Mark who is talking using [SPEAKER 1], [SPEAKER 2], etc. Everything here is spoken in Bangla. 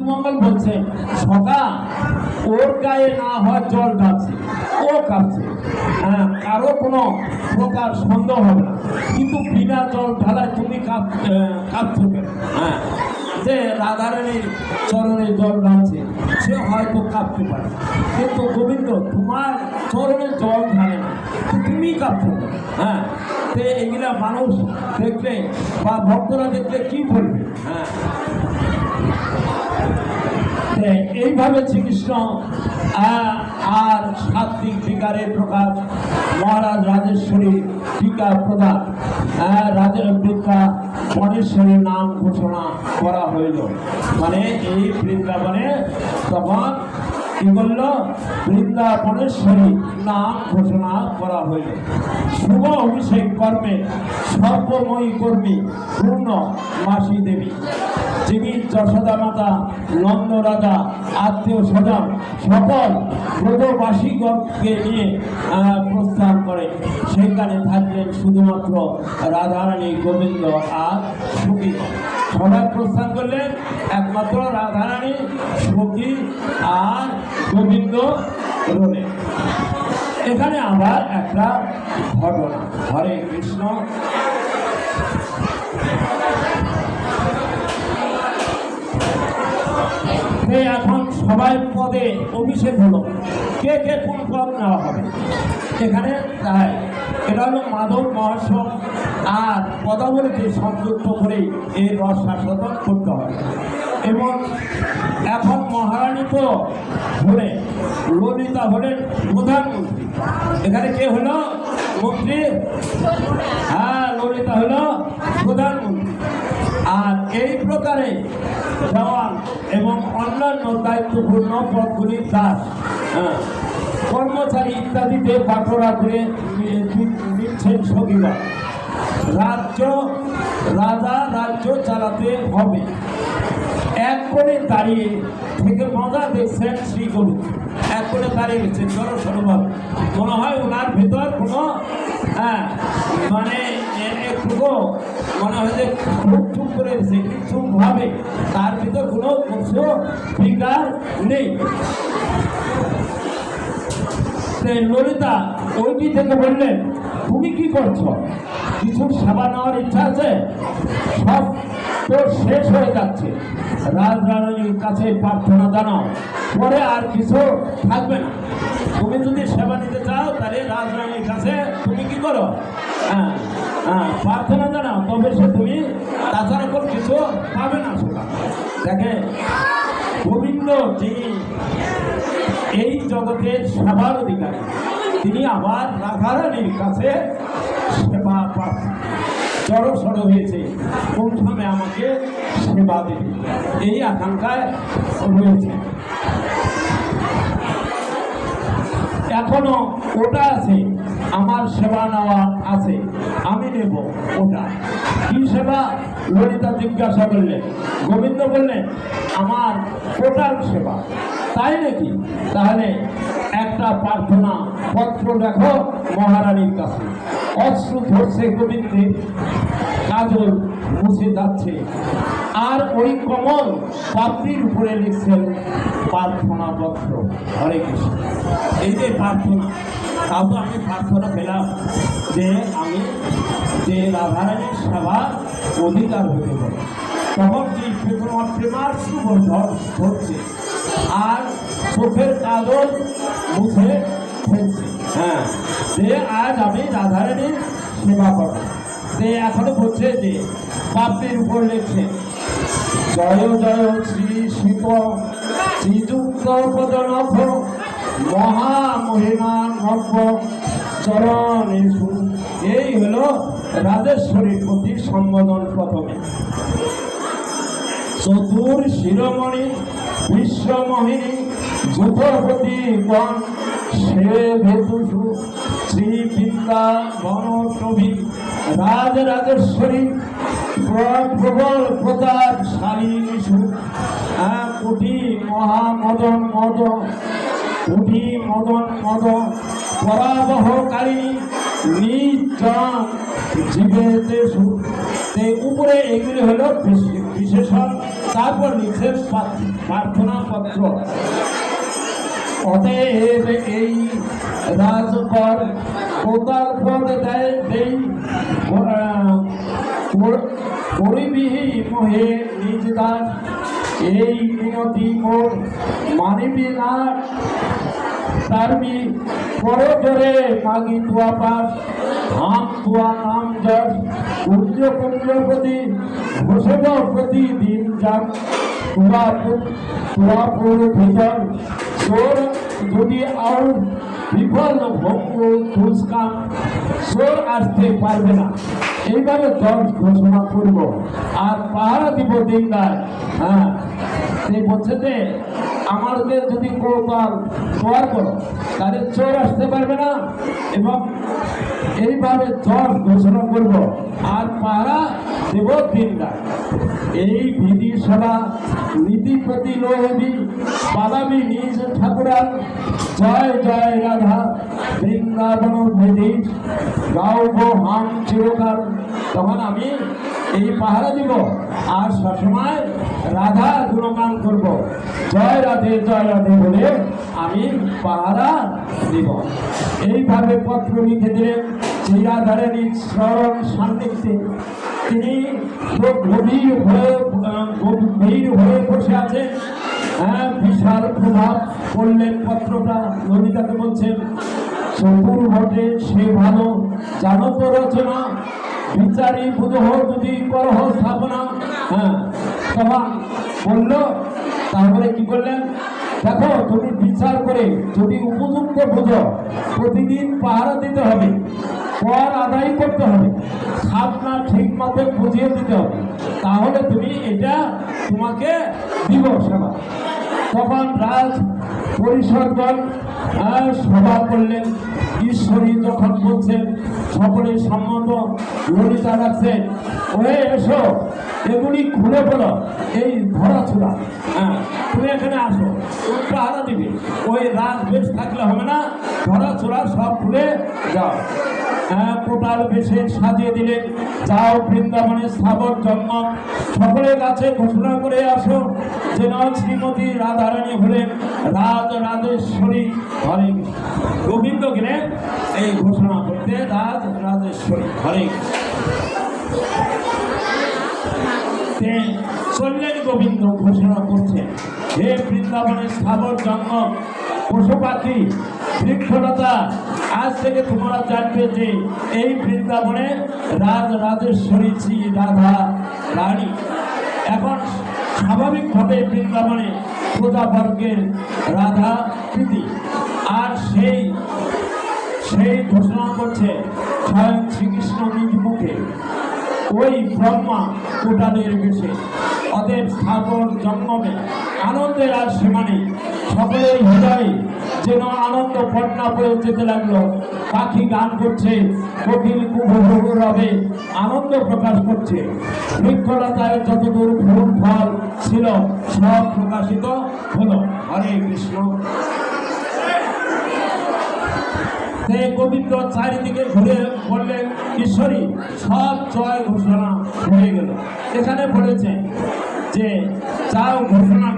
[SPEAKER 1] মঙ্গল বলছে ওর গায়ে না হয় জল ঢালছে, ও কাঁপছে। হ্যাঁ কারও কোনো প্রকার সন্দেহ হবে না। কিন্তু বিনা জল ঢালায় তুমি কেন? হ্যাঁ যে রাধারানীর চরণে জল ঢালছে, সে হয়তো কাঁপতে পারে। কিন্তু গোবিন্দ, তোমার চরণে জল ঢালে না তুমি কাঁপছো হ্যাঁ তো এগুলা মানুষ দেখলে বা ভক্তরা দেখলে কি বলবে? হ্যাঁ যে এইভাবে শ্রীকৃষ্ণ আর সাত্বিক বিকারের প্রকাশ। মহারাজ রাজেশ্বরী টিকা প্রদান। রাজের বিদ্যা মহেশ্বরীর নাম ঘোষণা করা হইল। মানে এই বৃন্দাবনে তখন কি বলল বৃন্দাবনেশ্বরী নাম ঘোষণা করা হইল। শুভ অভিষেক কর্মে সর্বময়ী কর্মী পূর্ণ মাসি দেবী। যিনি যশোদা মাতা, নন্দ রাজা, আত্মীয় স্বজন সকল ব্রতবাসীগণকে নিয়ে প্রস্থান করে। সেখানে থাকলেন শুধুমাত্র রাধারানী গোবিন্দ আর সুখী। সবাই প্রস্থান করলেন, একমাত্র রাধারানী, সুখী আর গোবিন্দ রোলে। এখানে আবার একটা ঘটনা। হরে কৃষ্ণ। সে এখন সবাই পদে অভিষেক হলো। কে কে কোন পদ নেওয়া হবে? এখানে তাই এটা হলো মাধব মহাসব আর পদাবলীকে সংযুক্ত করে এই রস করতে হবে। এবং এখন মহারানী তো হলেন ললিতা হলেন প্রধানমন্ত্রী। এখানে কে হলো? মন্ত্রী? হ্যাঁ ললিতা হলো প্রধানমন্ত্রী। আর এই প্রকারে জওয়ান এবং অন্যান্য দায়িত্বপূর্ণ পদগুলির দাস। হ্যাঁ, কর্মচারী ইত্যাদিতে বাটরা করে নিচ্ছেন সঙ্গীরা রাজ্য রাজা রাজ্য চালাতে হবে। এক করে দাঁড়িয়ে থেকে মজা দেখছেন শ্রী গোবিন্দ এক করে দাঁড়িয়ে গেছেন জনসরভাবে মনে হয় ওনার ভিতর কোনো হ্যাঁ মানে এ- মনে হয় যে চুপ করে গেছে চুপ ভাবে। তার ভিতর কোনো কিছু বিকার নেই। ললিতা ওইটি থেকে বললেন, তুমি কি করছ? কিছু সেবা নেওয়ার ইচ্ছা আছে? সব তোর শেষ হয়ে যাচ্ছে। রাজরানীর কাছে প্রার্থনা জানাও। পরে আর কিছু থাকবে না। তুমি যদি সেবা নিতে চাও, তাহলে রাজরানীর কাছে করো। হ্যাঁ হ্যাঁ প্রার্থনা জানাও, তবে সে তুমি তাছাড়া কোনো কিছু পাবে না সেটা দেখে গোবিন্দ যিনি এই জগতের সেবার অধিকারী। তিনি আবার রাধারানীর কাছে সেবা প্রার্থী জড়সড় হয়েছে কোন সময় আমাকে সেবা দেবে। এই আকাঙ্ক্ষায় রয়েছে। এখনও ওটা আছে। আমার সেবা নেওয়া আছে, আমি নেব ওটা। কি সেবা? ললিতা জিজ্ঞাসা করলেন গোবিন্দ বললেন আমার টোটাল সেবা। তাই নাকি? তাহলে একটা প্রার্থনা পত্র দেখো মহারানীর কাছে। অশ্রু ধরছে গোবিন্দের কাজল মুছে যাচ্ছে। আর ওই কমল পাত্রীর উপরে লিখছেন প্রার্থনা পত্র, হরে কৃষ্ণ। এই যে প্রার্থনা তাও আমি প্রার্থনা পেলাম যে আমি, যে রাধারানীর সেবার অধিকার হতে পারে। তখন তোমার প্রেমাশ্রু ধর- ধরছে আর চোখের কাজল মুছে ফেলছে? হ্যাঁ যে আজ আমি রাধারানীর সেবা করব। যে এখনও বলছে যে পাপের উপর লেখছে, জয় জয় শ্রী শিব শ্রীযুক্ত পদনভ মহামহিমা নব্য চরণেশু এই হলো রাজেশ্বরীর প্রতি সম্বোধন প্রথমে। চতুর শিরোমণি, বিশ্বমোহিনী যুথপতি গণ, সে ভেতুষু শ্রী বিদ্যা বনটবি রাজ রাজেশ্বরী প্র- প্রবল প্রতাপ শালীনিষু কোটি মহামদন মদ কোটি মদন মদ পরাবহকারিণী নিজ জীবেতেষু তে উপরে এগুলি হলো বিশেষণ, তারপর প্রার্থ- প্রার্থনা পত্র অতএব এই রাজকর কোতাল পদ দেয়, দেই পরিবিহি মোহে নিজ দাস এই মিনতি মোর মানিবি না তারবি পরজরে মাগি তুয়া পাস, হাম তুয়া নাম যশ সূর্য কুঞ্জপতি ঘোষব প্রতিদিন যাক তুয়া তুয়া পুর ভিতর সোর যদি আর বিফল ভঙ্গ দুষ্কাম সোর আসতে পারবে না। এইভাবে দল ঘোষণা করব। আর পাহারা দিব দিনদার হ্যাঁ সেই বলছে যে, আমাদের যদি কৌতাল সোয়ার করো তাহলে চোর আসতে পারবে না, এবং এইভাবে দল ঘোষণা করব। আর পাহারা দেব দিনদার এই বিধি সভা নীতিপতি লোহবি পালাবি নিজ ঠাকুরান। জয় জয় রাধা। বৃন্দাবন বিধি গাউব হাম চিরকাল। তখন আমি এই পাহারা দিব। আর সবসময় রাধা গুণগান করব। জয় রাধে জয় রাধে বলে আমি পাহারা দিব। এইভাবে পত্র লিখে দিলেন চিরাধারে নিজ স্মরণ সান্নিধ্যে। তিনি গভীর হয়ে গভীর হয়ে বসে আছেন। বিশাল প্রভাব পড়লেন পত্রটা ললিতাকে বলছেন চতুর বটে, সে ভালো। জানো তো রচনা, বিচারী বুধহ যদি করহ স্থাপনা। হ্যাঁ তখন বলল, তারপরে কি করলেন? দেখো, তুমি বিচার করে যদি উপযুক্ত বুঝো, প্রতিদিন পাহারা দিতে হবে। কর আদায় করতে হবে। খাতনা ঠিক মতো বুঝিয়ে দিতে হবে। তাহলে তুমি এটা তোমাকে দিব সেবা। তখন রাজ পরিষদগণ সভা করলেন। ঈশ্বরী যখন বলছেন, সকলে সম্মত ললিতা রাখছে, ওহে, এসো, এগুলি খুলে পড়ো এই ধরা ছোড়া হ্যাঁ তুমি এখানে আসো তুমি পাহারা দিবে। ওই রাজ বেশ থাকলে হবে না ধরা ছোড়া সব খুলে যাও। কোটাল বেশে সাজিয়ে দিলেন। যাও বৃন্দাবনে স্থাবর জন্ম সকলের কাছে ঘোষণা করে আসো যেন শ্রীমতী রাধারানী হলেন রাজ রাজেশ্বরী। হরে। গোবিন্দ গেলেন এই ঘোষণা করতে রাজ রাজেশ্বরী। হরে চললেন গোবিন্দ ঘোষণা করছেন। হে বৃন্দাবনের স্থাবর জন্ম পশু পাখি বৃক্ষলতা আজ থেকে তোমরা জানবে যে এই বৃন্দাবনে রাজ রাজেশ্বরী শ্রী রাধা রানী। এখন স্বাভাবিকভাবে বৃন্দাবনে প্রজাবর্গের রাধা প্রীতি। আর সেই সেই ঘোষণা করছে স্বয়ং শ্রীকৃষ্ণ নিজ মুখে। ওই ব্রহ্মা কোটালের বেশে স্থাপন জন্মবে আনন্দের আর সীমা নেই সকলের হৃদয়ে যেন আনন্দ পটনা পড়ে যেতে লাগল। পাখি গান করছে কোকিল কুভুভুর রবে, আনন্দ প্রকাশ করছে। বৃক্ষলতায় যতদূর ফুল ফল ছিল, সব প্রকাশিত হলো। হরে কৃষ্ণ। সে গোবিন্দ, চারিদিকে ঘুরে বললেন, ঈশ্বরী, সব জয় ঘোষণা হয়ে গেল। এখানে বলেছে যে যাও ঘোষণা করো।